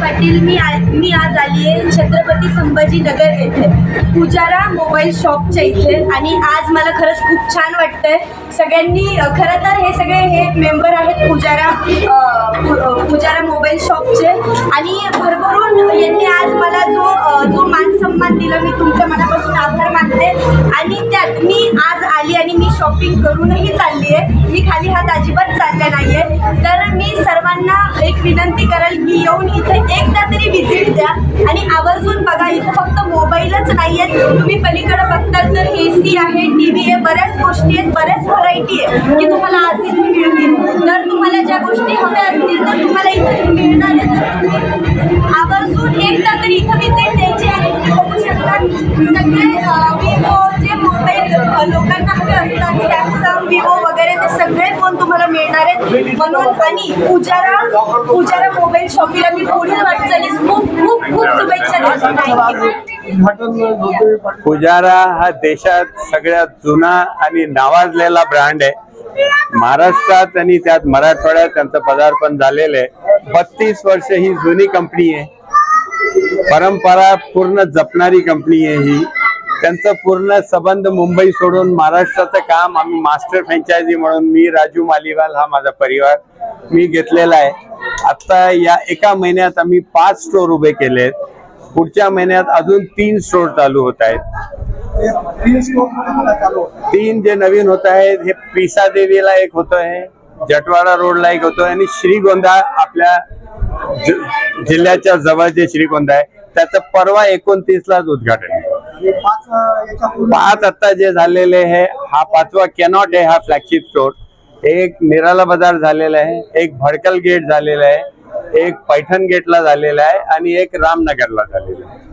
पाटील मी आ- मी आज आली आहे छत्रपती संभाजीनगर येथे. पुजारा मोबाईल शॉपच्या इथे. आणि आज मला खरंच खूप छान वाटतंय. सगळ्यांनी खरं तर हे सगळे हे मेंबर आहेत पुजारा पुजारा मोबाईल शॉपचे. आणि भरभरून यांनी आज मला जो अ, सन्मान दिला. मी तुमच्या मनापासून आभार मानते. आणि त्यात मी आज आली आणि मी शॉपिंग करूनही चालली आहे. मी खाली हात अजिबात चालले नाही आहे तर मी सर्वांना एक विनंती करेल मी येऊन इथे एकदा तरी व्हिजिट द्या. आणि आवर्जून बघा इथं फक्त मोबाईलच नाही आहेत तुम्ही पलीकडे बघताल तर ए सी आहे टी व्ही आहे बऱ्याच गोष्टी आहेत बऱ्याच व्हरायटी आहे की तुम्हाला आज मिळतील. तर तुम्हाला ज्या गोष्टी हव्या असतील तर तुम्हाला इथे मिळणार आहे तर तुम्ही आवर्जून एकदा तरी इथं सगळे विवो जे मोबाईल लोकांना हवे असतात सॅमसंग विवो वगैरे ते सगळे फोन तुम्हाला मिळणार आहेत. म्हणून आणि पुजारा पुजारा मोबाईल शॉपीला मी पुढील वाटचालीस. खूप खूप खूप शुभेच्छा देते. पुजारा हा देशात सगळ्यात जुना आणि नावाजलेला ब्रँड आहे. महाराष्ट्रात आणि त्यात मराठवाड्यात त्यांचं पदार्पण झालेलं आहे. बत्तीस वर्ष ही जुनी कंपनी आहे. परंपरा पूर्ण जपणारी कंपनी आहे ही. त्यांचं पूर्ण संबंध मुंबई सोडून महाराष्ट्राचं काम आम्ही मास्टर फ्रँचायझी म्हणून मी राजू मालिवाल हा माझा परिवार मी घेतलेला आहे. आता या एका महिन्यात आम्ही पाच स्टोर उभे केले आहेत. पुढच्या महिन्यात अजून तीन स्टोर चालू होत आहेत. तीन जे नवीन होत आहेत हे पिसा देवीला एक होत आहे जटवाडा रोडला एक होतोय आणि श्रीगोंदा आपल्या जिल्ह्याच्या जवळ जे श्रीगोंदा आहे त्याचं परवा एकोणतीस लाच उद्घाटन आहे. पाच आता जे झालेले आहे हा पाचवा कॅनॉट आहे हा फ्लॅगशिप स्टोर एक निराला बाजार झालेला आहे एक भडकल गेट झालेला आहे एक पैठण गेटला झालेला आहे आणि एक रामनगरला झालेला आहे?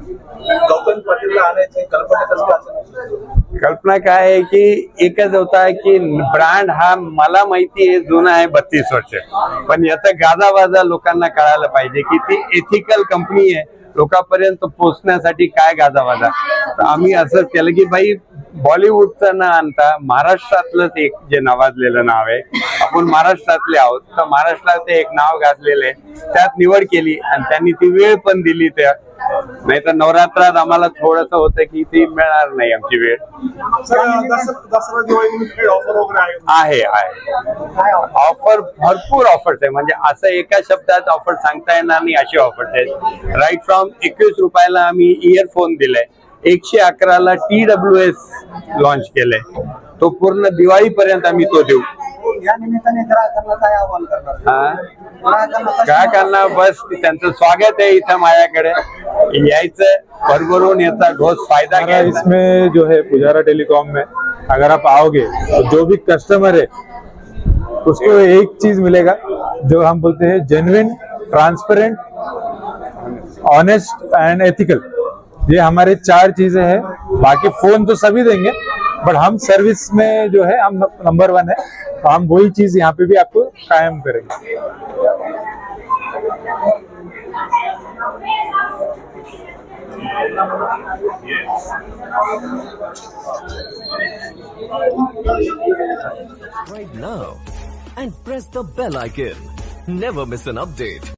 कल्पना काय आहे की एकच होता की ब्रँड हा मला माहिती आहे जुना आहे बत्तीस वर्ष. पण याचा गाजावाजा लोकांना कळायला पाहिजे की ती एथिकल कंपनी आहे. लोकांपर्यंत पोहोचण्यासाठी काय गाजावाजा? तर आम्ही असंच केलं की बाई बॉलिवूडचं न आणता महाराष्ट्रातलंच एक जे नावाजलेलं नाव आहे. आपण महाराष्ट्रातले आहोत. तर महाराष्ट्रात एक नाव गाजलेलं आहे. त्यात निवड केली आणि त्यांनी ती वेळ पण दिली त्या नाही तर नवरात्रात आम्हाला थोडस होतं की ती मिळणार नाही आमची वेळ? आहे आहे. ऑफर भरपूर ऑफर्स आहे. म्हणजे असं एका शब्दात ऑफर सांगता येणार नाही अशी ऑफर्स आहेत. राईट फ्रॉम एकवीस रुपयाला आम्ही इयरफोन दिलाय. एकशे अकराला टी डब्ल्यू एस लॉन्च केलंय. तो पूर्ण दिवाळीपर्यंत आम्ही तो देऊ. या निमित्ताने ग्राहकांना काय आवाहन करणार? हा? ग्राहकांना कशी ग्राहकांना बस त्यांचं स्वागत आहे इथं माझ्याकडे. यायचं भरभरून याचा ढोस फायदा हमारा घ्यायचा. इसमें जो है पुजारा टेलीकॉम में अगर आप आओगे तो जो भी कस्टमर है उसको एक चीज मिलेगा जो हम बोलते हैं genuine transparent honest and ethical ये हमारे चार चीजें हैं बाकी फोन तो सभी देंगे बट हम सर्विस में जो है हम नंबर वन है। तो हम वही चीज यहाँ पे भी आपको कायम करेंगे Right now and press the bell icon. Never miss an update.